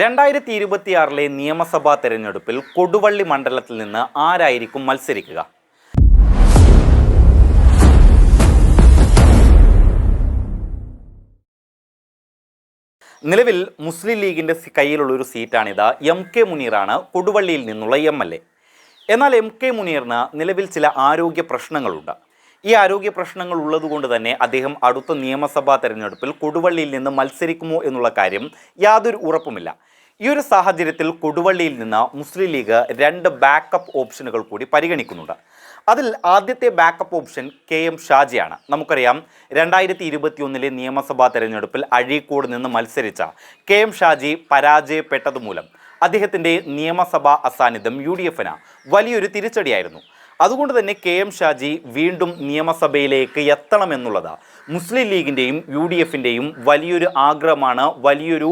രണ്ടായിരത്തി ഇരുപത്തിയാറിലെ നിയമസഭാ തെരഞ്ഞെടുപ്പിൽ കൊടുവള്ളി മണ്ഡലത്തിൽ നിന്ന് ആരായിരിക്കും മത്സരിക്കുക? നിലവിൽ മുസ്ലിം ലീഗിന്റെ കയ്യിലുള്ള ഒരു സീറ്റാണിത് എം കെ മുനീറാണ് കൊടുവള്ളിയിൽ നിന്നുള്ള എം എൽ എ. എന്നാൽ എം കെ മുനീറിന് നിലവിൽ ചില ആരോഗ്യ പ്രശ്നങ്ങളുണ്ട്. ഈ ആരോഗ്യ പ്രശ്നങ്ങൾ ഉള്ളതുകൊണ്ട് തന്നെ അദ്ദേഹം അടുത്ത നിയമസഭാ തെരഞ്ഞെടുപ്പിൽ കൊടുവള്ളിയിൽ നിന്ന് മത്സരിക്കുമോ എന്നുള്ള കാര്യം യാതൊരു ഉറപ്പുമില്ല. ഈ ഒരു സാഹചര്യത്തിൽ കൊടുവള്ളിയിൽ നിന്ന് മുസ്ലിം ലീഗ് രണ്ട് ബാക്കപ്പ് ഓപ്ഷനുകൾ കൂടി പരിഗണിക്കുന്നുണ്ട്. അതിൽ ആദ്യത്തെ ബാക്കപ്പ് ഓപ്ഷൻ കെ എം ഷാജിയാണ്. നമുക്കറിയാം രണ്ടായിരത്തി ഇരുപത്തിയൊന്നിലെ നിയമസഭാ തെരഞ്ഞെടുപ്പിൽ അഴീക്കോട് നിന്ന് മത്സരിച്ച കെ എം ഷാജി പരാജയപ്പെട്ടതുമൂലം അദ്ദേഹത്തിന്റെ നിയമസഭാ അസാന്നിധ്യം യു ഡി എഫിന് വലിയൊരു തിരിച്ചടിയായിരുന്നു. അതുകൊണ്ട് തന്നെ കെ എം ഷാജി വീണ്ടും നിയമസഭയിലേക്ക് എത്തണമെന്നുള്ളത്. മുസ്ലിം ലീഗിന്റെയും യു ഡി എഫിന്റെയും വലിയൊരു ആഗ്രഹമാണ് വലിയൊരു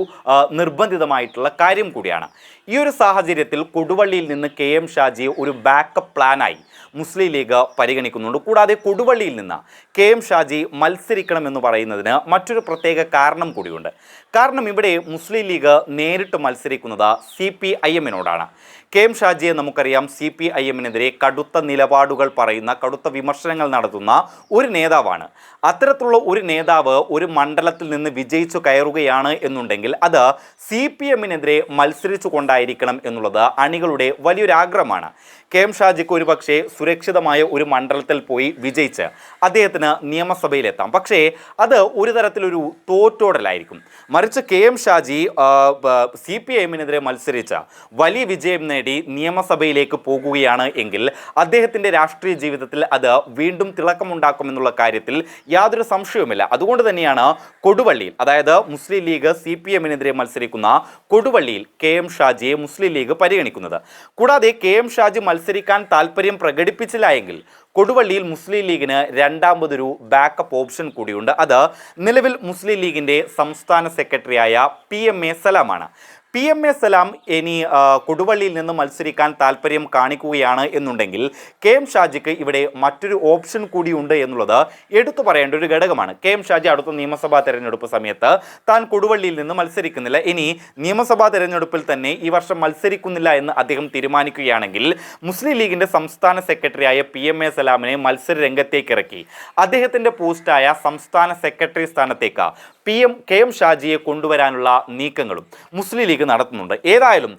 നിർബന്ധിതമായിട്ടുള്ള കാര്യം കൂടിയാണ്. ഈ ഒരു സാഹചര്യത്തിൽ കൊടുവള്ളിയിൽ നിന്ന് കെ എം ഷാജിയെ ഒരു ബാക്കപ്പ് പ്ലാനായി മുസ്ലിം ലീഗ് പരിഗണിക്കുന്നുണ്ട്. കൂടാതെ കൊടുവള്ളിയിൽ നിന്ന് കെ എം ഷാജി മത്സരിക്കണമെന്ന് പറയുന്നതിന് മറ്റൊരു പ്രത്യേക കാരണം കൂടിയുണ്ട്. കാരണം ഇവിടെ മുസ്ലിം ലീഗ് നേരിട്ട് മത്സരിക്കുന്നത് സി പി ഐ എമ്മിനോടാണ്. കെ എം ഷാജിയെ നമുക്കറിയാം സി പി ഐ എമ്മിനെതിരെ കടുത്ത നിലപാടുകൾ പറയുന്ന കടുത്ത വിമർശനങ്ങൾ നടത്തുന്ന ഒരു നേതാവാണ്. അത്തരത്തിലുള്ള ഒരു നേതാവ് ഒരു മണ്ഡലത്തിൽ നിന്ന് വിജയിച്ചു കയറുകയാണ് എന്നുണ്ടെങ്കിൽ അത് സി പി എമ്മിനെതിരെ മത്സരിച്ചു കൊണ്ടായിരിക്കണം എന്നുള്ളത് അണികളുടെ വലിയൊരു ആഗ്രഹമാണ് കെ എം ഷാജിക്ക് ഒരു പക്ഷേ സുരക്ഷിതമായ ഒരു മണ്ഡലത്തിൽ പോയി വിജയിച്ച് അദ്ദേഹത്തിന് നിയമസഭയിലെത്താം. പക്ഷേ അത് ഒരു തരത്തിലൊരു തോറ്റോടലായിരിക്കും. മറിച്ച് K M Shaji C P എമ്മിനെതിരെ മത്സരിച്ച വലിയ വിജയം നേടി നിയമസഭയിലേക്ക് പോകുകയാണ് എങ്കിൽ അദ്ദേഹത്തിന്റെ രാഷ്ട്രീയ ജീവിതത്തിൽ അത് വീണ്ടും തിളക്കമുണ്ടാക്കുമെന്നുള്ള കാര്യത്തിൽ യാതൊരു സംശയവുമില്ല. അതുകൊണ്ട് തന്നെയാണ് കൊടുവള്ളിയിൽ അതായത് മുസ്ലിം ലീഗ് സി പി എമ്മിനെതിരെ മത്സരിക്കുന്ന കൊടുവള്ളിയിൽ കെ എം ഷാജിയെ മുസ്ലിം ലീഗ് പരിഗണിക്കുന്നത്. കൂടാതെ കെ എം ഷാജി മത്സരിക്കാൻ താല്പര്യം പ്രകടിപ്പിച്ചില്ല എങ്കിൽ കൊടുവള്ളിയിൽ മുസ്ലിം ലീഗിന് രണ്ടാമതൊരു ബാക്കപ്പ് ഓപ്ഷൻ കൂടിയുണ്ട്. അത് നിലവിൽ മുസ്ലിം ലീഗിന്റെ സംസ്ഥാന സെക്രട്ടറിയായ പി എം എ സലാമാണ്. പി എം എ സലാം ഇനി കൊടുവള്ളിയിൽ നിന്ന് മത്സരിക്കാൻ താല്പര്യം കാണിക്കുകയാണ് എന്നുണ്ടെങ്കിൽ കെ എം ഷാജിക്ക് ഇവിടെ മറ്റൊരു ഓപ്ഷൻ കൂടിയുണ്ട് എന്നുള്ളത് എടുത്തു പറയേണ്ട ഒരു ഘടകമാണ്. കെ എം ഷാജി അടുത്ത നിയമസഭാ തെരഞ്ഞെടുപ്പ് സമയത്ത് താൻ കൊടുവള്ളിയിൽ നിന്ന് മത്സരിക്കുന്നില്ല. ഇനി നിയമസഭാ തെരഞ്ഞെടുപ്പിൽ തന്നെ ഈ വർഷം മത്സരിക്കുന്നില്ല എന്ന് അദ്ദേഹം തീരുമാനിക്കുകയാണെങ്കിൽ മുസ്ലിം ലീഗിന്റെ സംസ്ഥാന സെക്രട്ടറിയായ പി എം എ സലാമിനെ മത്സര രംഗത്തേക്ക് ഇറക്കി. അദ്ദേഹത്തിന്റെ പോസ്റ്റായ സംസ്ഥാന സെക്രട്ടറി സ്ഥാനത്തേക്ക് പി എം കെ എം ഷാജിയെ കൊണ്ടുവരാനുള്ള നീക്കങ്ങളും മുസ്ലിം ലീഗ് നടത്തുന്നുണ്ട്. ഏതായാലും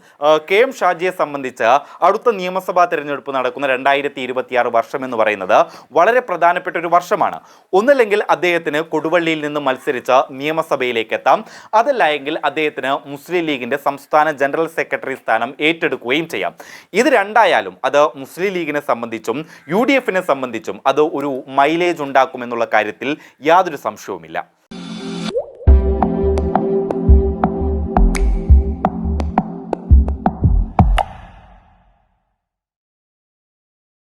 കെ എം ഷാജിയെ സംബന്ധിച്ച് അടുത്ത നിയമസഭാ തെരഞ്ഞെടുപ്പ് നടക്കുന്ന രണ്ടായിരത്തി ഇരുപത്തിയാറ് വർഷം എന്ന് പറയുന്നത് വളരെ പ്രധാനപ്പെട്ട ഒരു വർഷമാണ്. ഒന്നല്ലെങ്കിൽ അദ്ദേഹത്തിന് കൊടുവള്ളിയിൽ നിന്ന് മത്സരിച്ച് നിയമസഭയിലേക്ക് എത്താം. അതല്ല എങ്കിൽ അദ്ദേഹത്തിന് മുസ്ലിം ലീഗിന്റെ സംസ്ഥാന ജനറൽ സെക്രട്ടറി സ്ഥാനം ഏറ്റെടുക്കുകയും ചെയ്യാം. ഇത് രണ്ടായാലും അത് മുസ്ലിം ലീഗിനെ സംബന്ധിച്ചും യു ഡി എഫിനെ സംബന്ധിച്ചും അത് ഒരു മൈലേജ് ഉണ്ടാക്കുമെന്നുള്ള കാര്യത്തിൽ യാതൊരു സംശയവുമില്ല.